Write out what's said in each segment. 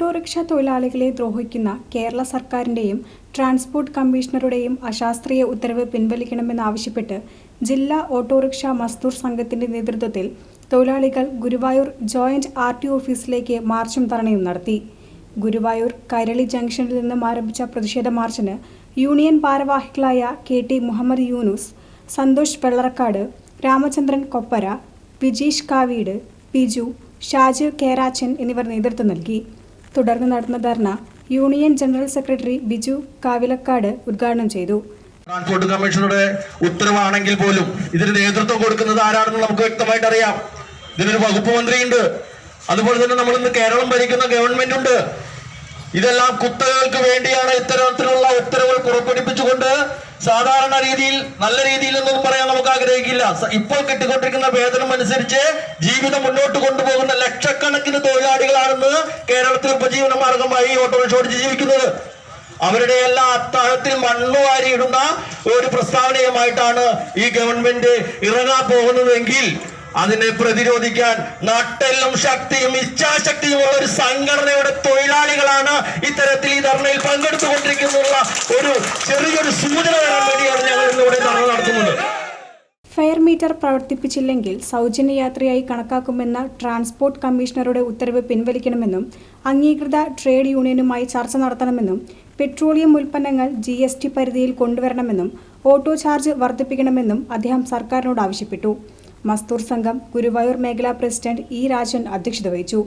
Autorickshaw തൊഴിലാളികളെ ദ്രോഹിക്കുന്ന കേരള സർക്കാരിന്റെയും transport കമ്മീഷണറുടെയും അശാസ്ത്രീയ ഉത്തരവ് പിൻവലിക്കണമെന്നാവശ്യപ്പെട്ട് ജില്ലാ ഓട്ടോറിക്ഷ മസ്ദൂർ സംഘത്തിന്റെ നേതൃത്വത്തിൽ തൊഴിലാളികൾ ഗുരുവായൂർ ജോയിന്റ് ആർ ടി ഓഫീസിലേക്ക് മാർച്ചും ധർണയും നടത്തി. ഗുരുവായൂർ കൈരളി ജംഗ്ഷനിൽ നിന്നും ആരംഭിച്ച പ്രതിഷേധ മാർച്ചിന് യൂണിയൻ ഭാരവാഹികളായ കെ ടി മുഹമ്മദ് യൂനുസ് സന്തോഷ് വെള്ളറക്കാട് രാമചന്ദ്രൻ കൊപ്പര വിജീഷ് കാവീട് പിജു ഷാജു കേരാച്ചൻ എന്നിവർ നേതൃത്വം നൽകി. തുടർന്ന് നടന്ന ധർണ union general secretary Biju Kavilakkad ഉദ്ഘാടനം ചെയ്തു. ട്രാൻസ്പോർട്ട് കമ്മീഷണറുടെ ഉത്തരവാണെങ്കിൽ പോലും ഇതിന് നേതൃത്വം കൊടുക്കുന്നത് ആരാണെന്ന് നമുക്ക് വ്യക്തമായിട്ട് അറിയാം. ഇതിനൊരു വകുപ്പ് മന്ത്രിയുണ്ട്. അതുപോലെ തന്നെ നമ്മൾ ഇന്ന് കേരളം ഭരിക്കുന്ന ഗവൺമെന്റ് ഉണ്ട്. ഇതെല്ലാം കുത്തകൾക്ക് വേണ്ടിയാണ് ഇത്തരത്തിലുള്ള ഉത്തരവുകൾ പുറപ്പെടുപ്പിച്ചുകൊണ്ട് സാധാരണ രീതിയിൽ നല്ല രീതിയിൽ എന്നൊന്നും പറയാൻ നമുക്ക് ആഗ്രഹിക്കില്ല. ഇപ്പോൾ കിട്ടിക്കൊണ്ടിരിക്കുന്ന വേതനം അനുസരിച്ച് ജീവിതം മുന്നോട്ട് കൊണ്ടുപോകുന്ന ലക്ഷക്കണക്കിന് തൊഴിലാളികളാണെന്ന് കേരളത്തിൽ ഉപജീവന മാർഗമായി ഓട്ടോറിക്ഷ ഓടിച്ച് ജീവിക്കുന്നത്. അവരുടെ എല്ലാ അത്താഴത്തിൽ മണ്ണ് വാരിയിടുന്ന ഒരു പ്രസ്താവനയുമായിട്ടാണ് ഈ ഗവൺമെന്റ് ഇറങ്ങാൻ പോകുന്നതെങ്കിൽ അതിനെ പ്രതിരോധിക്കാൻ നട്ടെല്ലും ശക്തിയും ഇച്ഛാശക്തിയും ഉള്ള ഒരു സംഘടനയുടെ തൊഴിലാളികളാണ് ഇത്തരത്തിൽ ഈ ധർണയിൽ പങ്കെടുത്തുകൊണ്ടിരിക്കുന്നുള്ള ഒരു ചെറിയൊരു സൂചന മീറ്റർ പ്രവർത്തിപ്പിച്ചില്ലെങ്കിൽ സൗജന്യ യാത്രയായി കണക്കാക്കുമെന്ന ട്രാൻസ്പോർട്ട് കമ്മീഷണറുടെ ഉത്തരവ് പിൻവലിക്കണമെന്നും അംഗീകൃത ട്രേഡ് യൂണിയനുമായി ചർച്ച നടത്തണമെന്നും പെട്രോളിയം ഉൽപ്പന്നങ്ങൾ ജി എസ് ടി പരിധിയിൽ കൊണ്ടുവരണമെന്നും ഓട്ടോ ചാർജ് വർദ്ധിപ്പിക്കണമെന്നും അദ്ദേഹം സർക്കാരിനോട് ആവശ്യപ്പെട്ടു. മസ്തൂർ സംഘം ഗുരുവായൂർ മേഖലാ പ്രസിഡന്റ് ഇ രാജൻ അധ്യക്ഷത വഹിച്ചു.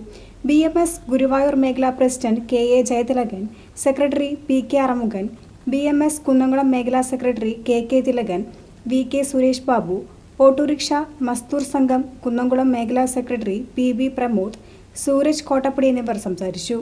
ബി എം എസ് ഗുരുവായൂർ മേഖലാ president K A Jayathilakan secretary P K Arumukhan B M S Kunnamkulam മേഖലാ secretary K K Thilakan V K Suresh Babu autorickshaw Mazdoor Sangham Kunnamkulam മേഖലാ secretary P B Pramod Sooraj Kottappadi എന്നിവർ സംസാരിച്ചു.